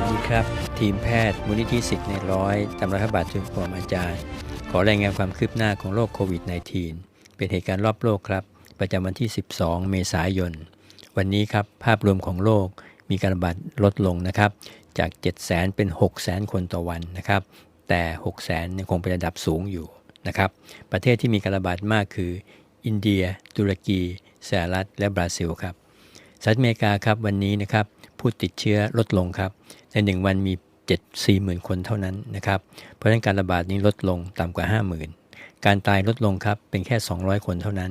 วัสดีครับ ทีมแพทย์มูลนิธิสิทธิ์ในร้อยตำรับพระบาททุนปรมอาจารย์ ขอรายงานความคืบหน้าของโรคโควิด -19 เป็นเหตุการณ์รอบโลกครับ ประจำวันที่ 12 เมษายน วันนี้ครับ ภาพรวมของโลกมีการระบาดลดลงนะครับ จาก 7 0 0 0 0 0 เป็น 6 0 0 0 0 0คนต่อวันนะครับ แต่ 6 0 0 0 0 0ยังคงเป็นระดับสูงอยู่นะครับ ประเทศที่มีการระบาดมากคือ อินเดีย ตุรกี สหรัฐ และบราซิลครับสหรัฐอเมริกาครับวันนี้นะครับ ผู้ติดเชื้อลดลงครับ ในหนึ่งวันมี 7 4 0,000 คนเท่านั้นนะครับ เพราะฉะนั้นการระบาดนี้ลดลงต่ำกว่า 50,000 การตายลดลงครับเป็นแค่ 200 คนเท่านั้น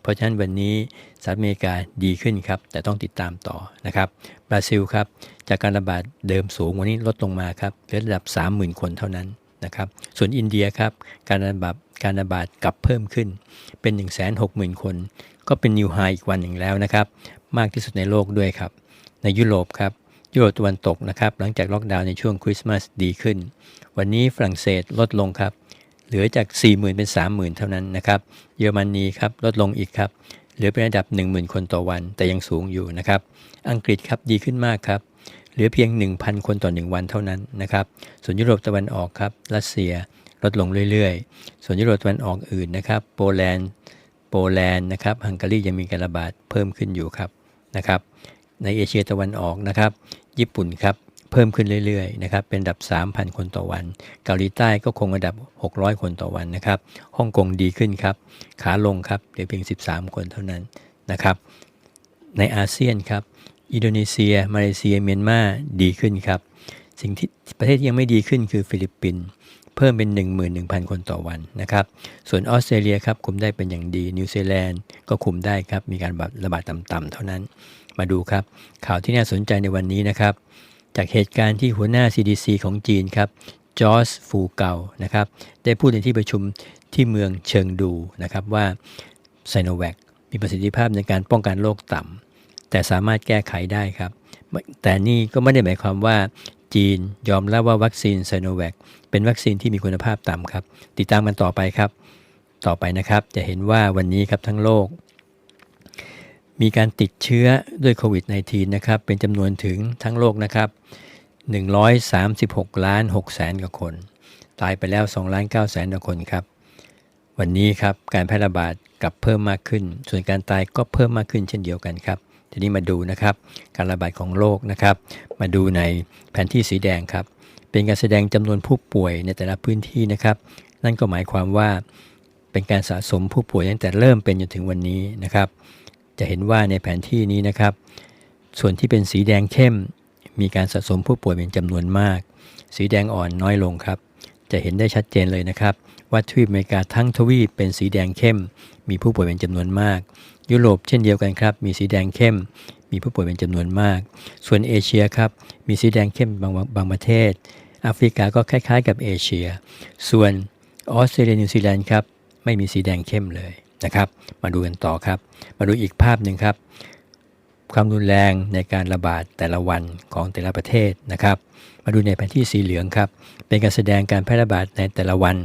เพราะฉะนั้นวันนี้สหรัฐอเมริกาดีขึ้นครับ แต่ต้องติดตามต่อนะครับบราซิลครับจากการระบาดเดิมสูงวันนี้ลดลงมาครับเหลือระดับ 30,000 คนเท่านั้นนะครับส่วนอินเดียครับการระบาดการระบาดกลับเพิ่มขึ้นเป็น 160,000 คน ก็เป็นนิวไฮอีกวันหนึ่งแล้วนะครับ มากที่สุดในโลกด้วยครับ ในยุโรปครับยุโรปตะวันตกนะครับหลังจากล็อกดาวน์ในช่วงคริสต์มาสดีขึ้น วันนี้ฝรั่งเศสลดลงครับ เหลือจาก 40,000 เป็น 30,000 เท่านั้นนะครับเยอรมนีครับลดลงอีกครับเหลือเป็นระดับ 10,000 คนต่อวันแต่ยังสูงอยู่นะครับอังกฤษครับดีขึ้นมากครับเหลือเพียง 1,000 คนต่อ 1 วันเท่านั้นนะครับส่วนยุโรปตะวันออกครับรัสเซียลดลงเรื่อยๆ ส่วนยุโรปตะวันออกอื่นนะครับโปแลนด์โปแลนด์นะครับฮังการียังมีการระบาดเพิ่มขึ้นอยู่ครับนะครับ ในเอเชียตะวันออกนะครับ ญี่ปุ่นครับเพิ่มขึ้นเรื่อยๆนะครับเป็นดับ 3,000 คนต่อวัน เกาหลีใต้ก็คงระดับ 600 คนต่อวันนะครับฮ่องกงดีขึ้นครับ ขาลงครับเหลือเพียง 13 คนเท่านั้นนะครับ ในอาเซียนครับ อินโดนีเซีย มาเลเซีย เมียนมาดีขึ้นครับ สิ่งที่ประเทศที่ยังไม่ดีขึ้นคือฟิลิปปินส์เพิ่มเป็น 11,000 คนต่อวันนะครับ ส่วนออสเตรเลียครับคุมได้เป็นอย่างดีนิวซีแลนด์ก็คุมได้ครับมีการระบาดต่ำๆเท่านั้น มาดูครับ ข่าวที่น่าสนใจในวันนี้นะครับ จากเหตุการณ์ที่หัวหน้า CDC ของจีนครับจอร์จฟูเกานะครับได้พูดในที่ประชุมที่เมืองเชิงดูนะครับว่าไซโนแวคมีประสิทธิภาพในการป้องกันโรคต่ำแต่สามารถแก้ไขได้ครับ แต่นี่ก็ไม่ได้หมายความว่าจีนยอมรับว่าวัคซีนไซโนแวคเป็นวัคซีนที่มีคุณภาพต่ำครับ ติดตามกันต่อไปครับ ต่อไปนะครับจะเห็นว่าวันนี้ครับทั้งโลก มีการติดเชื้อด้วยโควิด -19 นะครับเป็นจำนวนถึงทั้งโลกนะครับ136 ล้าน6แสนกว่าคน ตายไปแล้ว2ล้าน9แสนกว่าคนครับ วันนี้ครับการแพร่ระบาดกลับเพิ่มมากขึ้น ส่วนการตายก็เพิ่มมากขึ้นเช่นเดียวกันครับทีนี้มาดูนะครับการระบาดของโรคนะครับ มาดูในแผนที่สีแดงครับ เป็นการแสดงจำนวนผู้ป่วยในแต่ละพื้นที่นะครับ นั่นก็หมายความว่าเป็นการสะสมผู้ป่วยตั้งแต่เริ่มเป็นจนถึงวันนี้นะครับ จะเห็นว่าในแผนที่นี้นะครับ ส่วนที่เป็นสีแดงเข้ม มีการสะสมผู้ป่วยเป็นจำนวนมาก สีแดงอ่อนน้อยลงครับ จะเห็นได้ชัดเจนเลยนะครับ ว่าทวีปอเมริกาทั้งทวีปเป็นสีแดงเข้ม มีผู้ป่วยเป็นจำนวนมาก ยุโรปเช่นเดียวกันครับ มีสีแดงเข้ม มีผู้ป่วยเป็นจำนวนมาก ส่วนเอเชียครับ มีสีแดงเข้มบางบางประเทศแอฟริกาก็คล้าย ๆ กับเอเชีย ส่วนออสเตรเลียนิวซีแลนด์ครับไม่มีสีแดงเข้มเลย นะครับ มาดูกันต่อครับ มาดูอีกภาพหนึ่งครับ ความรุนแรงในการระบาดแต่ละวันของแต่ละประเทศนะครับ มาดูในแผนที่สีเหลืองครับ เป็นการแสดงการแพร่ระบาดในแต่ละวัน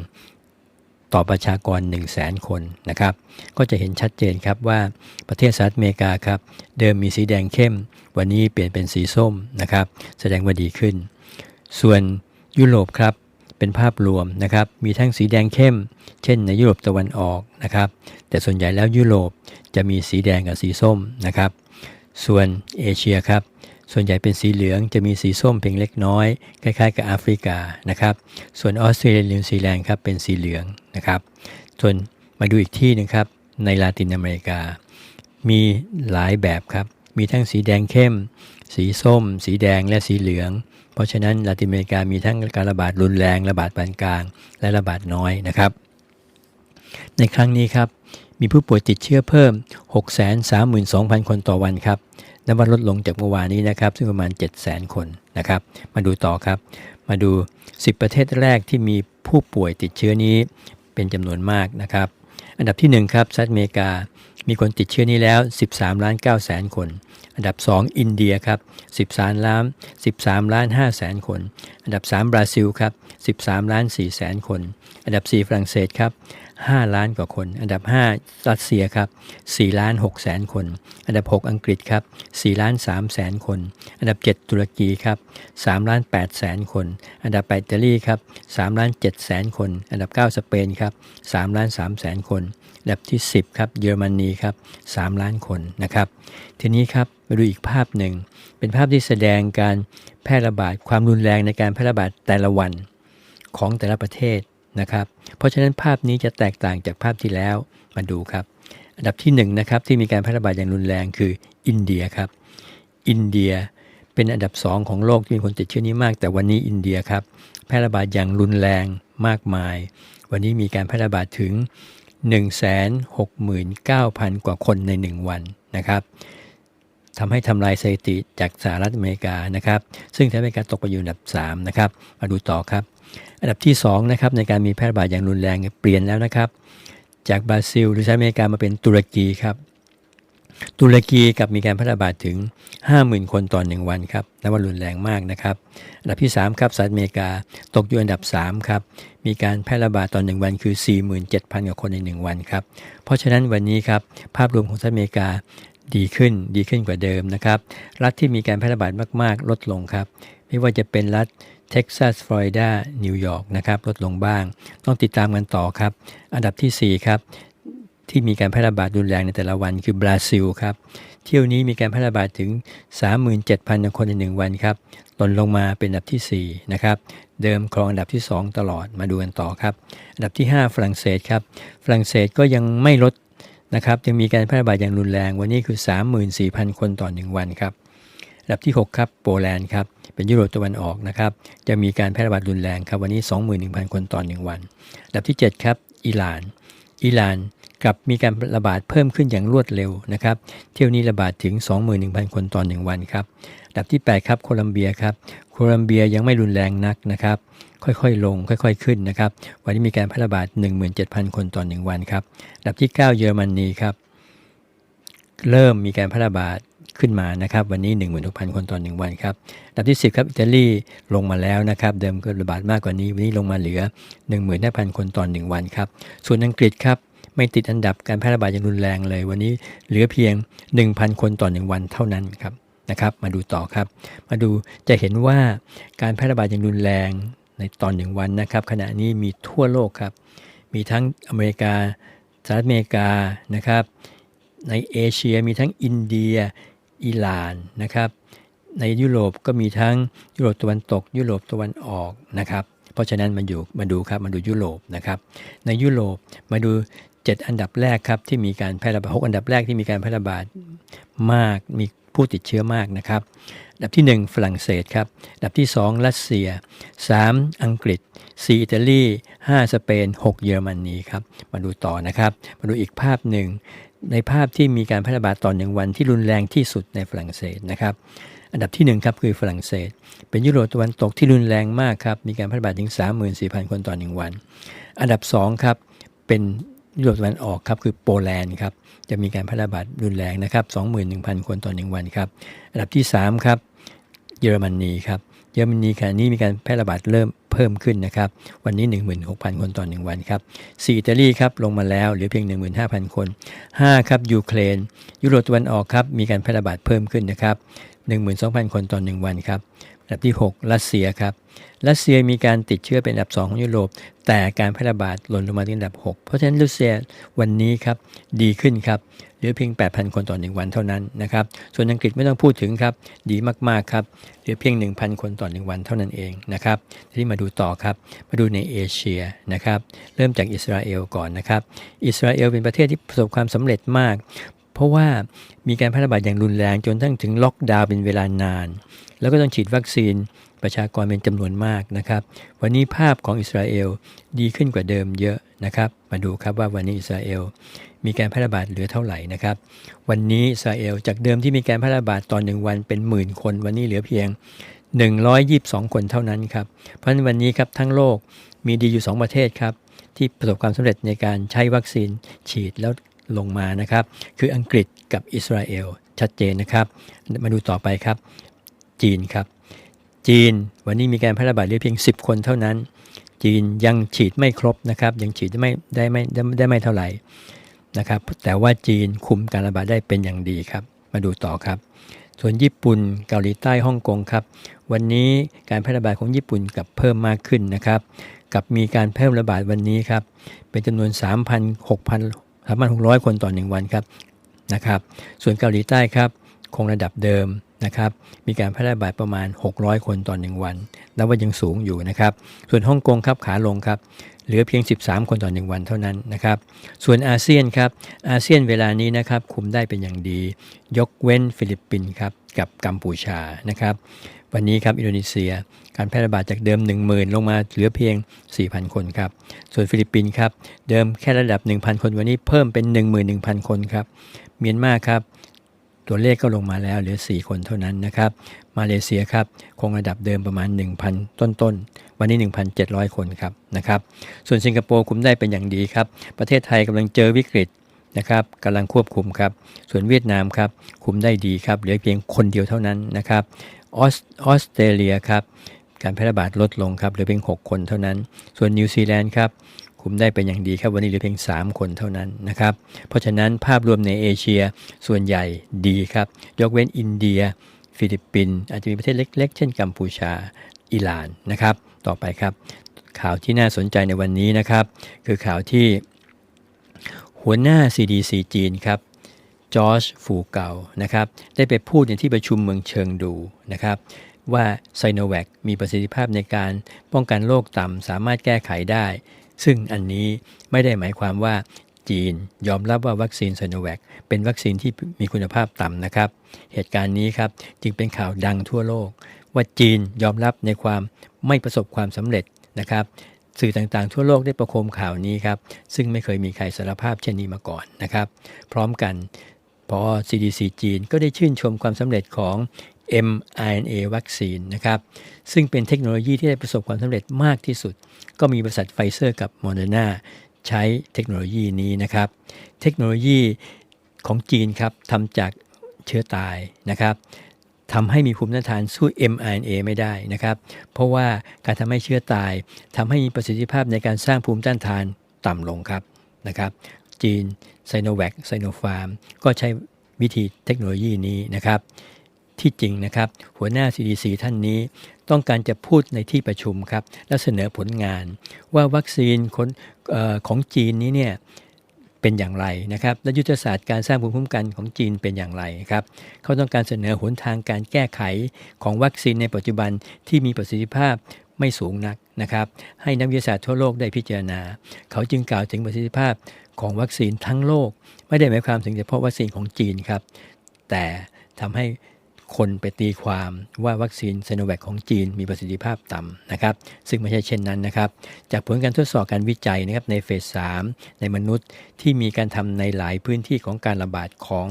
ต่อประชากร 1 0 0 0 0แสนคนนะครับ ก็จะเห็นชัดเจนครับว่าประเทศสหรัฐอเมริกาครับ เดิมมีสีแดงเข้ม วันนี้เปลี่ยนเป็นสีส้มนะครับ แสดงว่าดีขึ้น ส่วนยุโรปครับ เป็นภาพรวมนะครับ มีทั้งสีแดงเข้ม เช่นในยุโรปตะวันออกนะครับ แต่ส่วนใหญ่แล้วยุโรปจะมีสีแดงกับสีส้มนะครับ ส่วนเอเชียครับ ส่วนใหญ่เป็นสีเหลืองจะมีสีส้มเพียงเล็กน้อย คล้ายๆกับแอฟริกานะครับ ส่วนออสเตรเลียนิวซีแลนด์ครับเป็นสีเหลืองนะครับ ส่วนมาดูอีกที่หนึงครับในลาตินอเมริกา มีหลายแบบครับ มีทั้งสีแดงเข้ม สีส้ม สีแดงและสีเหลือง เพราะฉะนั้นลาตินอเมริกามีทั้งการระบาดรุนแรงระบาดปานกลาง และระบาดน้อยนะครับ ในครั้งนี้ครับมีผู้ป่วยติดเชื้อเพิ่ม 632,000 คนต่อวันครับนับว่าลดลงจากเมื่อวานนี้นะครับ ซึ่งประมาณ 700,000 คนนะครับ มาดูต่อครับ มาดู 10 ประเทศแรกที่มีผู้ป่วยติดเชื้อนี้เป็นจำนวนมากนะครับ อันดับที่ 1 ครับสหรัฐอเมริกา มีคนติดเชื้อนี้แล้ว 13ล้าน9แสนคน อันดับ 2 อินเดียครับ13ล้าน13ล้าน5แสนคน อันดับ 3 บราซิลครับ13ล้าน4แสนคน อันดับ 4 ฝรั่งเศสครับ5 ล้านกว่าคน อันดับ 5 รัสเซียครับ4ล้าน6แสนคน อันดับ 6 อังกฤษครับ4ล้าน3แสนคน อันดับ 7 ตุรกีครับ3ล้าน8แสนคน อันดับ8อิตาลีครับ3ล้าน7แสนคน อันดับ 9 สเปนครับ3ล้าน3แสนคน อันดับที่ 10ครับเยอรมนีครับ3ล้านคนนะครับ ทีนี้ครับมาดูอีกภาพหนึ่ง เป็นภาพที่แสดงการแพร่ระบาดความรุนแรงในการแพร่ระบาดแต่ละวันของแต่ละประเทศนะครับ เพราะฉะนั้นภาพนี้จะแตกต่างจากภาพที่แล้วมาดูครับ อันดับที่1นนะครับที่มีการแพร่ระบาดอย่างรุนแรงคืออินเดียครับ อินเดียเป็นอันดับ 2 ของโลกที่มีคนติดเชื้อนี้มาก แต่วันนี้อินเดียครับแพร่ระบาดอย่างรุนแรงมากมาย วันนี้มีการแพร่ระบาดถึง 169,000 กว่าคนใน 1 วันนะครับทำให้ทำลายสถิติจากสหรัฐอเมริกานะครับ ซึ่งสหรัฐอเมริกาตกไปอยู่อันดับ 3 นะครับ มาดูต่อครับ อันดับที่ 2 นะครับ ในการมีแพร่ระบาดอย่างรุนแรงเปลี่ยนแล้วนะครับ จากบราซิลหรือสหรัฐอเมริกามาเป็นตุรกีครับ ตุรกีกับมีการแพร่ระบาดถึง 50,000 คนต่อ1วันครับนับว่ารุนแรงมากนะครับอันดับที่ 3 ครับสหรัฐอเมริกาตกอยู่อันดับ 3 ครับ มีการแพร่ระบาดต่อ1วันคือ 47,000 กว่าคนใน 1 วันครับ เพราะฉะนั้นวันนี้ครับ ภาพรวมของสหรัฐอเมริกาดีขึ้นดีขึ้นกว่าเดิมนะครับ รัฐที่มีการแพร่ระบาดมากๆ ลดลงครับ ไม่ว่าจะเป็นรัฐเท็กซัส ฟลอริดา นิวยอร์กนะครับ ลดลงบ้าง ต้องติดตามกันต่อครับ อันดับที่ 4 ครับ ที่มีการแพร่ระบาดรุนแรงในแต่ละวันคือบราซิลครับ เที่ยวนี้มีการแพร่ระบาดถึง 37,000 คนใน 1 วันครับหล่นลงมาเป็นอันดับที่ 4 นะครับ เดิมครองอันดับที่ 2 ตลอดมาดูกันต่อครับ อันดับที่ 5 ฝรั่งเศสครับ ฝรั่งเศสก็ยังไม่ลดนะครับยังมีการแพร่ระบาดอย่างรุนแรงวันนี้คือ 34,000 คนต่อ 1 วันครับอันดับที่ 6 ครับโปแลนด์ครับเป็นยุโรปตะวันออกนะครับจะมีการแพร่ระบาดรุนแรงครับวันนี้ 21,000 คนต่อ 1 วันอันดับที่ 7 ครับอิหร่านอิหร่าน กับมีการระบาดเพิ่มขึ้นอย่างรวดเร็วนะครับ เที่ยวนี้ระบาดถึง 21,000 คนต่อ 1 วันครับดับที่ 8 ครับโคลัมเบียครับ โคลัมเบียยังไม่รุนแรงนักนะครับ ค่อยๆ ลง ค่อยๆ ขึ้นนะครับ วันนี้มีการแพร่ระบาด 17,000 คนต่อ 1 วันครับดับที่ 9 เยอรมนีครับ เริ่มมีการแพร่ระบาดขึ้นมานะครับ วันนี้ 16,000 คนต่อ 1 วันครับดับที่ 10 ครับอิตาลีลงมาแล้วนะครับ เดิมก็ระบาดมากกว่านี้ วันนี้ลงมาเหลือ 15,000 คนต่อ 1 วันครับ ส่วนอังกฤษครับ ไม่ติดอันดับการแพร่ระบาดอย่างรุนแรงเลย วันนี้เหลือเพียง 1,000 คนต่อ 1 วันเท่านั้นครับนะครับ มาดูต่อครับ มาดูจะเห็นว่าการแพร่ระบาดอย่างรุนแรงในตอนหนึ่งวันนะครับ ขณะนี้มีทั่วโลกครับ มีทั้งอเมริกาสหรัฐอเมริกานะครับ ในเอเชียมีทั้งอินเดียอิหร่านนะครับ ในยุโรปก็มีทั้งยุโรปตะวันตก ยุโรปตะวันออกนะครับ เพราะฉะนั้นมาอยู่มาดูครับมาดูยุโรปนะครับ ในยุโรปมาดู 7 อันดับแรกครับที่มีการแพร่ระบาด6อันดับแรกที่มีการแพร่ระบาดมากมีผู้ติดเชื้อมากนะครับ อันดับที่ 1 ฝรั่งเศสครับ อันดับที่ 2 รัสเซีย 3 อังกฤษ 4 อิตาลี 5 สเปน 6 เยอรมนีครับ มาดูต่อนะครับ มาดูอีกภาพหนึ่ง ในภาพที่มีการแพร่ระบาดต่อหนึ่งวันที่รุนแรงที่สุดในฝรั่งเศสนะครับ อันดับที่ 1 ครับคือฝรั่งเศส เป็นยุโรปตะวันตกที่รุนแรงมากครับ มีการแพร่ระบาดถึง 34,000 คนต่อ1วัน อันดับ2ครับ เป็น ยุโรปตะวันออกครับคือโปแลนด์ครับจะมีการแพร่ระบาดรุนแรงนะครับ21,000 คนต่อ 1 วันครับอันดับที่ 3 ครับเยอรมนีครับเยอรมนีขณะนี้มีการแพร่ระบาดเริ่มเพิ่มขึ้นนะครับ วันนี้ 16,000 คนต่อ 1 วันครับ4อิตาลีครับลงมาแล้วเหลือเพียง 15,000 คน 5 ครับยูเครนยุโรปตะวันออกครับมีการแพร่ระบาดเพิ่มขึ้นนะครับ12,000 คนต่อ 1 วันครับ อันดับที่ 6 รัสเซียครับรัสเซียมีการติดเชื้อเป็นอันดับ 2 ของยุโรป แต่การแพร่ระบาดหล่นลงมาที่อันดับ 6 เพราะฉะนั้นรัสเซียวันนี้ครับดีขึ้นครับเหลือเพียง 8,000 คนต่อ 1 วันเท่านั้นนะครับส่วนอังกฤษไม่ต้องพูดถึงครับดีมากๆครับเหลือเพียง 1,000 คนต่อ 1 วันเท่านั้นเองนะครับที่มาดูต่อครับมาดูในเอเชียนะครับเริ่มจากอิสราเอลก่อนนะครับอิสราเอลเป็นประเทศที่ประสบความสำเร็จมาก เพราะว่ามีการแพร่ระบาดอย่างรุนแรงจนทั้งถึงล็อกดาวน์เป็นเวลานาน แล้วก็ต้องฉีดวัคซีนประชากรเป็นจำนวนมากนะครับ วันนี้ภาพของอิสราเอลดีขึ้นกว่าเดิมเยอะนะครับ มาดูครับว่าวันนี้อิสราเอลมีการแพร่ระบาดเหลือเท่าไหร่นะครับ วันนี้อิสราเอลจากเดิมที่มีการแพร่ระบาดตอนหนึ่งวันเป็นหมื่นคน วันนี้เหลือเพียง 122 คนเท่านั้นครับ เพราะฉะนั้นวันนี้ครับทั้งโลกมีดีอยู่ 2 ประเทศครับ ที่ประสบความสำเร็จในการใช้วัคซีนฉีดแล้วลงมานะครับ คืออังกฤษกับอิสราเอลชัดเจนนะครับ มาดูต่อไปครับ จีนครับ จีนวันนี้มีการแพร่ระบาดเหลือเพียง 10 คนเท่านั้น จีนยังฉีดไม่ครบนะครับยังฉีดไม่ได้ไม่ได้ได้ไม่เท่าไหร่นะครับแต่ว่าจีนคุมการระบาดได้เป็นอย่างดีครับ มาดูต่อครับ ส่วนญี่ปุ่นเกาหลีใต้ฮ่องกงครับ วันนี้การแพร่ระบาดของญี่ปุ่นกับเพิ่มมากขึ้นนะครับ กับมีการเพิ่มระบาดวันนี้ครับเป็นจำนวน 3,000 6,000 3,600 คนต่อ 1 วันครับนะครับ ส่วนเกาหลีใต้ครับ คงระดับเดิม นะครับมีการแพร่ระบาดประมาณ 600 คนต่อ 1 วันนับว่ายังสูงอยู่นะครับส่วนฮ่องกงครับขาลงครับเหลือเพียง 13 คนต่อ 1 วันเท่านั้นนะครับส่วนอาเซียนครับอาเซียนเวลานี้นะครับคุมได้เป็นอย่างดี ยกเว้นฟิลิปปินส์ครับกับกัมพูชานะครับวันนี้ครับอินโดนีเซียการแพร่ระบาดจากเดิม 10,000 ลงมาเหลือเพียง 4,000 คนครับส่วนฟิลิปปินส์ครับเดิมแค่ระดับ 1,000 คนวันนี้เพิ่มเป็น 11,000 คนครับเมียนมาครับ ตัวเลขก็ลงมาแล้วเหลือ 4 คนเท่านั้นนะครับ มาเลเซียครับคงระดับเดิมประมาณ 1,000 ต้นๆวันนี้ 1,700 คนครับนะครับ ส่วนสิงคโปร์คุมได้เป็นอย่างดีครับ ประเทศไทยกำลังเจอวิกฤตนะครับกำลังควบคุมครับ ส่วนเวียดนามครับคุมได้ดีครับเหลือเพียงคนเดียวเท่านั้นนะครับออสออสเตรเลียครับการแพร่ระบาดลดลงครับเหลือเพียง 6 คนเท่านั้น ส่วนนิวซีแลนด์ครับ คุมได้เป็นอย่างดีครับวันนี้เหลือเพียง 3 คนเท่านั้นนะครับ เพราะฉะนั้นภาพรวมในเอเชียส่วนใหญ่ดีครับ ยกเว้นอินเดีย ฟิลิปปินส์อาจจะมีประเทศเล็ก ๆ เช่นกัมพูชาอิหร่านนะครับ ต่อไปครับข่าวที่น่าสนใจในวันนี้นะครับ คือข่าวที่หัวหน้า CDC จีนครับจอร์จฟูเกานะครับได้ไปพูดในที่ประชุมเมืองเชิงดูนะครับว่าไซโนแวคมีประสิทธิภาพในการป้องกันโรคต่ำ สามารถแก้ไขได้ ซึ่งอันนี้ไม่ได้หมายความว่าจีนยอมรับว่าวัคซีนไซโนแวคเป็นวัคซีนที่มีคุณภาพต่ำนะครับ เหตุการณ์นี้ครับจึงเป็นข่าวดังทั่วโลก ว่าจีนยอมรับในความไม่ประสบความสำเร็จนะครับสื่อต่างๆทั่วโลกได้ประโคมข่าวนี้ครับ ซึ่งไม่เคยมีใครสารภาพเช่นนี้มาก่อนนะครับ พร้อมกันพอ CDC จีนก็ได้ชื่นชมความสำเร็จของ mRNA วัคซีนนะครับซึ่งเป็นเทคโนโลยีที่ได้ประสบความสำเร็จมากที่สุด ก็มีบริษัทไฟเซอร์กับโมเดอร์นาใช้เทคโนโลยีนี้นะครับ เทคโนโลยีของจีนครับทำจากเชื้อตายนะครับทำให้มีภูมิต้านทานสู้ mRNA ไม่ได้นะครับ เพราะว่าการทำให้เชื้อตายทำให้มีประสิทธิภาพในการสร้างภูมิต้านทานต่ำลงครับนะครับ จีนไซโนแวคไซโนฟาร์มก็ใช้วิธีเทคโนโลยีนี้นะครับ ที่จริงนะครับ หัวหน้า CDC ท่านนี้ต้องการจะพูดในที่ประชุมครับ และเสนอผลงานว่าวัคซีนนออของจีนนี้เนี่ยเป็นอย่างไรนะครับและยุทธศาสตร์การสร้างภูมิคุ้มกันของจีนเป็นอย่างไรครับเขาต้องการเสนอหนทางการแก้ไขของวัคซีนในปัจจุบันที่มีประสิทธิภาพไม่สูงนักนะครับ ให้นักวิทยาศาสตร์ทั่วโลกได้พิจารณา เขาจึงกล่าวถึงประสิทธิภาพของวัคซีนทั้งโลก ไม่ได้หมายความถึงเฉพาะวัคซีนของจีนครับ แต่ทำให้ คนไปตีความว่าวัคซีนไซโนแวคของจีนมีประสิทธิภาพต่ำนะครับซึ่งไม่ใช่เช่นนั้นนะครับ จากผลการทดสอบการวิจัยนะครับในเฟส 3 ในมนุษย์ที่มีการทำในหลายพื้นที่ของการระบาดของ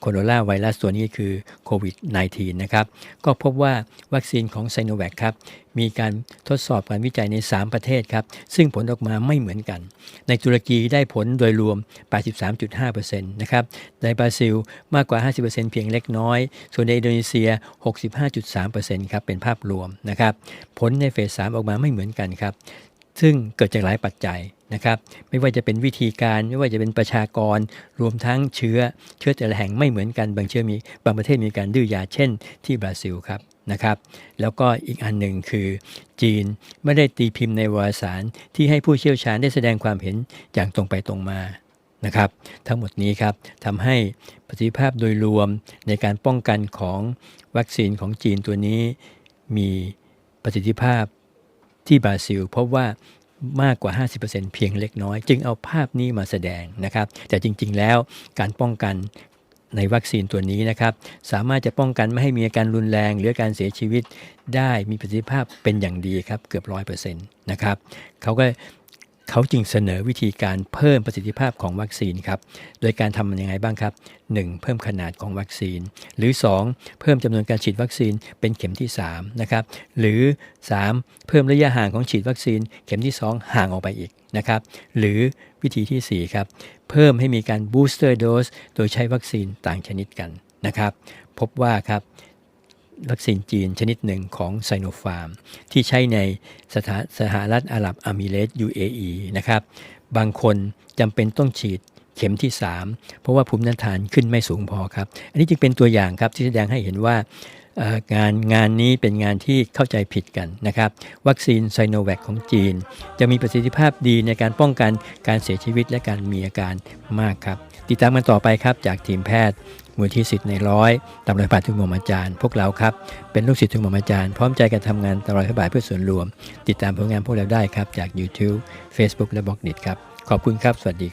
โคโรนาไวรัสตัวนี้คือโควิด -19 นะครับ ก็พบว่าวัคซีนของไซโนแวคครับ มีการทดสอบการวิจัยใน 3 ประเทศครับ ซึ่งผลออกมาไม่เหมือนกัน ในตุรกีได้ผลโดยรวม 83.5%นะครับ ในบราซิลมากกว่า 50%เพียงเล็กน้อย ส่วนในอินโดนีเซีย 65.3%ครับ เป็นภาพรวมนะครับ ผลในเฟส 3 ออกมาไม่เหมือนกันครับ ซึ่งเกิดจากหลายปัจจัย นะครับไม่ว่าจะเป็นวิธีการไม่ว่าจะเป็นประชากร รวมทั้งเชื้อเชื้อแต่ละแห่งไม่เหมือนกัน บางเชื้อมีบางประเทศมีการดื้อยาเช่น ที่บราซิลครับนะครับ แล้วก็อีกอันหนึ่งคือจีนไม่ได้ตีพิมพ์ในวารสาร ที่ให้ผู้เชี่ยวชาญได้แสดงความเห็นอย่างตรงไปตรงมานะครับทั้งหมดนี้ครับทำให้ประสิทธิภาพโดยรวมในการป้องกันของวัคซีนของจีนตัวนี้ มีประสิทธิภาพที่บราซิลพบว่า มากกว่า 50%เพียงเล็กน้อย จึงเอาภาพนี้มาแสดงนะครับ แต่จริง ๆ แล้วการป้องกันในวัคซีนตัวนี้นะครับ สามารถจะป้องกันไม่ให้มีอาการรุนแรง หรือการเสียชีวิตได้มีประสิทธิภาพเป็นอย่างดีครับ เกือบร้อยเปอร์เซ็นต์นะครับเขาก็ เขาจึงเสนอวิธีการเพิ่มประสิทธิภาพของวัคซีนครับ โดยการทำมันยังไงบ้างครับ 1. เพิ่มขนาดของวัคซีน หรือ 2. เพิ่มจำนวนการฉีดวัคซีนเป็นเข็มที่3นะครับ หรือ 3. เพิ่มระยะห่างของฉีดวัคซีน เข็มที่ 2 ห่างออกไปอีกนะครับ หรือวิธีที่ 4 ครับ เพิ่มให้มีการบูสเตอร์โดสโดยใช้วัคซีนต่างชนิดกันนะครับ พบว่าครับ วัคซีนจีนชนิดหนึ่งของไซโนฟาร์ม ที่ใช้ในสถาสหรัฐอาหรับอามิเรต UAE นะครับ บางคนจำเป็นต้องฉีดเข็มที่ 3 เพราะว่าภูมิต้านทานขึ้นไม่สูงพอครับ อันนี้จึงเป็นตัวอย่างครับที่แสดงให้เห็นว่างานงานนี้เป็นงานที่เข้าใจผิดกันนะครับ วัคซีนไซโนแวคของจีน จะมีประสิทธิภาพดีในการป้องกันการเสียชีวิตและการมีอาการมากครับ ติดตามกันต่อไปครับจากทีมแพทย์ มูลที่สิทธิ์ในร้อยตามรอยบาททุกหม่อมอาจารย์ พวกเราครับเป็นลูกศิษย์ทุกหม่อมอาจารย์พร้อมใจกันทำงานตามรอยพระบาทเพื่อส่วนรวม ติดตามผลงานพวกเราได้ครับจาก YouTube Facebook และบล็อกดิครับขอบคุณครับสวัสดี